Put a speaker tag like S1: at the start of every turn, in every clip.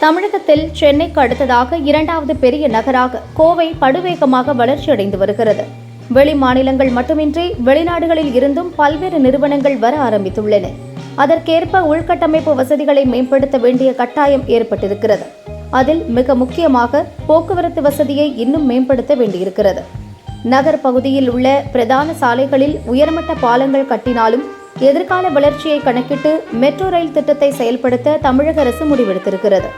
S1: தமிழகத்தில் சென்னைக்கு அடுத்ததாக இரண்டாவது பெரிய நகராக கோவை படுவேகமாக வளர்ச்சியடைந்து வருகிறது. வெளி மாநிலங்கள் மட்டுமின்றி வெளிநாடுகளில் இருந்தும் பல்வேறு நிறுவனங்கள் வர ஆரம்பித்துள்ளன. அதற்கேற்ப உள்கட்டமைப்பு வசதிகளை மேம்படுத்த வேண்டிய கட்டாயம் ஏற்பட்டிருக்கிறது. அதில் மிக முக்கியமாக போக்குவரத்து வசதியை இன்னும் மேம்படுத்த வேண்டியிருக்கிறது. நகர் பகுதியில் உள்ள பிரதான சாலைகளில் உயர்மட்ட பாலங்கள் கட்டினாலும் எதிர்கால வளர்ச்சியை கணக்கிட்டு மெட்ரோ ரயில் திட்டத்தை செயல்படுத்த தமிழக அரசு முடிவெடுத்திருக்கிறது.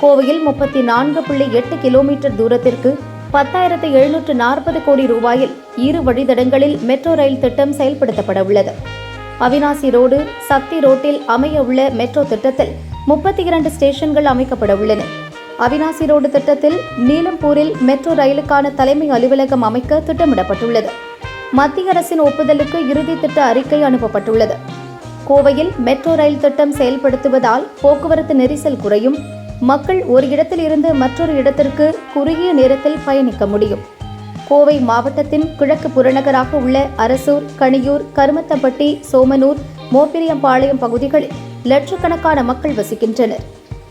S1: கோவையில் முப்பத்தி நான்கு புள்ளி எட்டு கிலோமீட்டர் தூரத்திற்கு பத்தாயிரத்து எழுநூற்று நாற்பது கோடி ரூபாயில் இரு வழித்தடங்களில் மெட்ரோ ரயில் திட்டம் செயல்படுத்தப்பட உள்ளது. அவினாசி ரோடு சக்தி ரோட்டில் அமைய உள்ள மெட்ரோ திட்டத்தில் முப்பத்தி இரண்டு ஸ்டேஷன்கள் அமைக்கப்பட உள்ளன. அவினாசி ரோடு திட்டத்தில் நீலம்பூரில் மெட்ரோ ரயிலுக்கான தலைமை அலுவலகம் அமைக்க திட்டமிடப்பட்டுள்ளது. மத்திய அரசின் ஒப்புதலுக்கு இறுதி திட்ட அறிக்கை அனுப்பப்பட்டுள்ளது. கோவையில் மெட்ரோ ரயில் திட்டம் செயல்படுத்துவதால் போக்குவரத்து நெரிசல் குறையும் மக்கள் ஒரு இடத்தில் இருந்து மற்றொரு இடத்திற்கு குறுகிய நேரத்தில் பயணிக்க முடியும். கோவை மாவட்டத்தின் கிழக்கு புறநகராக உள்ள அரசூர் கணியூர் கருமத்தம்பட்டி சோமனூர் மோப்பிரியம்பாளையம் பகுதிகளில் லட்சக்கணக்கான மக்கள் வசிக்கின்றனர்.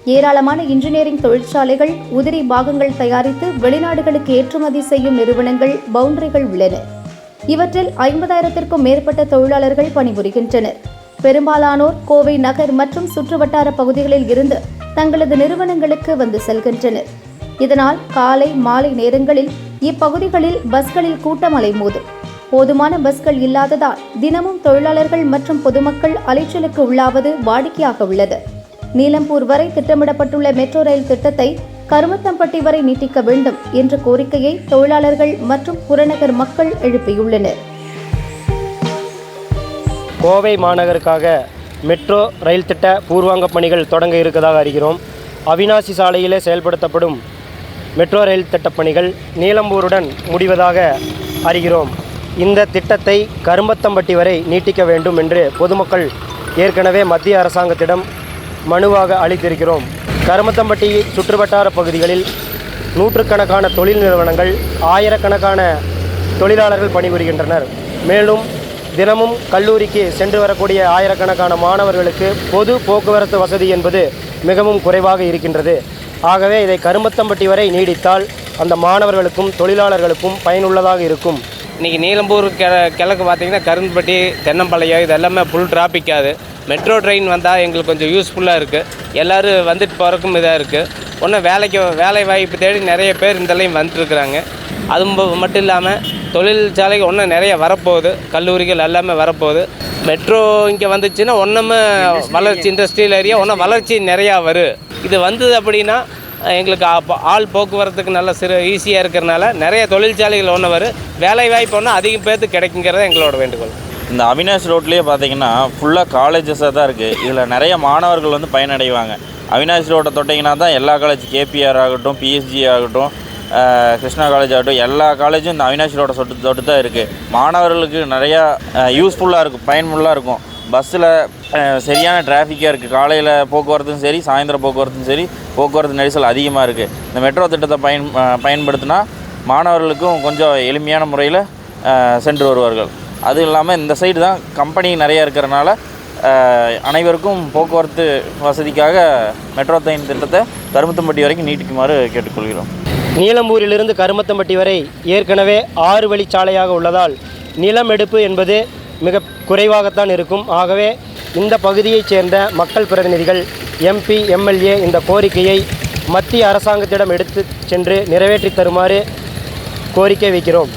S1: ஏராளமான இன்ஜினியரிங் தொழிற்சாலைகள் உதிரி பாகங்கள் தயாரித்து வெளிநாடுகளுக்கு ஏற்றுமதி செய்யும் நிறுவனங்கள் பவுண்டரிகள் உள்ளன. இவற்றில் ஐம்பதாயிரத்திற்கும் மேற்பட்ட தொழிலாளர்கள் பணிபுரிகின்றனர். பெரும்பாலானோர் கோவை நகர் மற்றும் சுற்றுவட்டார பகுதிகளில் இருந்து தங்களது நிறுவனங்களுக்கு வந்து செல்கின்றனர். இதனால் காலை மாலை நேரங்களில் இப்பகுதிகளில் பஸ்களில் கூட்டம் அலைமோதும் போதுமான பஸ்கள் இல்லாததால் தினமும் தொழிலாளர்கள் மற்றும் பொதுமக்கள் அலைச்சலுக்கு உள்ளாவது வாடிக்கையாக உள்ளது. நீலம்பூர் வரை திட்டமிடப்பட்டுள்ள மெட்ரோ ரயில் திட்டத்தை கருமத்தம்பட்டி வரை நீட்டிக்க வேண்டும் என்ற கோரிக்கையை தொழிலாளர்கள் மற்றும் புறநகர் மக்கள் எழுப்பியுள்ளனர்.
S2: கோவை மாநகருக்காக மெட்ரோ ரயில் திட்ட பூர்வாங்க பணிகள் தொடங்க இருக்கதாக அறிகிறோம். அவினாசி சாலையிலே செயல்படுத்தப்படும் மெட்ரோ ரயில் திட்டப் பணிகள் நீலம்பூருடன் முடிவதாக அறிகிறோம். இந்த திட்டத்தை கரும்பத்தம்பட்டி வரை நீட்டிக்க வேண்டும் என்று பொதுமக்கள் ஏற்கனவே மத்திய அரசாங்கத்திடம் மனுவாக அளித்திருக்கிறோம். கருமத்தம்பட்டி சுற்றுவட்டார பகுதிகளில் நூற்றுக்கணக்கான தொழில் நிறுவனங்கள் ஆயிரக்கணக்கான தொழிலாளர்கள் பணிபுரிகின்றனர். மேலும் தினமும் கல்லூரிக்கு சென்று வரக்கூடிய ஆயிரக்கணக்கான மாணவர்களுக்கு பொது போக்குவரத்து வசதி என்பது மிகவும் குறைவாக இருக்கின்றது. ஆகவே இதை கருமத்தம்பட்டி வரை நீடித்தால் அந்த மாணவர்களுக்கும் தொழிலாளர்களுக்கும் பயனுள்ளதாக இருக்கும்.
S3: இன்றைக்கி நீலம்பூர் கெ கிழக்கு பார்த்திங்கன்னா கரும்பட்டி தென்னம்பாளையம் இது எல்லாமே ஃபுல் டிராஃபிக்காது மெட்ரோ ட்ரெயின் வந்தால் எங்களுக்கு கொஞ்சம் யூஸ்ஃபுல்லாக இருக்குது எல்லோரும் வந்துட்டு போகிறக்கும் இதாக இருக்குது ஒன்றும் வேலைக்கு வேலை வாய்ப்பு தேடி நிறைய பேர் இந்த வந்துட்டுருக்குறாங்க அது மட்டும் இல்லாமல் தொழிற்சாலைகள் ஒன்றும் நிறைய வரப்போகுது. கல்லூரிகள் எல்லாமே வரப்போகுது. மெட்ரோ இங்கே வந்துச்சுன்னா ஒன்றுமே வளர்ச்சி இண்டஸ்ட்ரியல் ஏரியா ஒன்றும் வளர்ச்சி நிறையா வரும் இது வந்தது அப்படின்னா எங்களுக்கு ஆள் போக்குவரத்துக்கு நல்ல சிறு ஈஸியாக இருக்கிறனால நிறைய தொழிற்சாலைகள் ஒன்று வரும் வேலை வாய்ப்பு ஒன்று அதிகம் பேர்த்து கிடைக்குங்கிறத எங்களோட வேண்டுகோள்.
S4: இந்த அவினாஷ் ரோட்லேயே பார்த்தீங்கன்னா ஃபுல்லாக காலேஜஸாக தான் இருக்குது இதில் நிறைய மாணவர்கள் வந்து பயனடைவாங்க. அவினாஷ் ரோட்டை தொட்டிங்கன்னா தான் எல்லா காலேஜ் கேபிஆர் ஆகட்டும் பிஎஸ்ஜி ஆகட்டும் கிருஷ்ணா காலேஜ் ஆகட்டும் எல்லா காலேஜும் இந்த அவினாஷ் ரோட தொட்டு தொட்டு தான் இருக்குது மாணவர்களுக்கு நிறையா யூஸ்ஃபுல்லாக இருக்கும் பயனுள்ளாக இருக்கும். பஸ்ஸில் சரியான டிராஃபிக்காக இருக்குது காலையில் போக்குவரத்தும் சரி சாயந்தர போக்குவரத்தும் சரி போக்குவரத்து நெரிசல் அதிகமாக இருக்குது இந்த மெட்ரோ திட்டத்தை பயன் பயன்படுத்தினா மாணவர்களுக்கும் கொஞ்சம் எளிமையான முறையில் சென்று வருவார்கள். அதுவும் இல்லாமல் இந்த சைடு தான் கம்பெனி நிறையா இருக்கிறனால அனைவருக்கும் போக்குவரத்து வசதிக்காக மெட்ரோ ட்ரெயின் திட்டத்தை தருமத்தம்பட்டி வரைக்கும் நீட்டிக்குமாறு கேட்டுக்கொள்கிறோம்.
S2: நீலம்பூரிலிருந்து கருமத்தம்பட்டி வரை ஏற்கனவே ஆறு வழிச்சாலையாக உள்ளதால் நிலம் எடுப்பு என்பது மிக குறைவாகத்தான் இருக்கும். ஆகவே இந்த பகுதியைச் சேர்ந்த மக்கள் பிரதிநிதிகள் எம்பி எம்எல்ஏ இந்த கோரிக்கையை மத்திய அரசாங்கத்திடம் எடுத்து சென்று நிறைவேற்றி தருமாறு கோரிக்கை வைக்கிறோம்.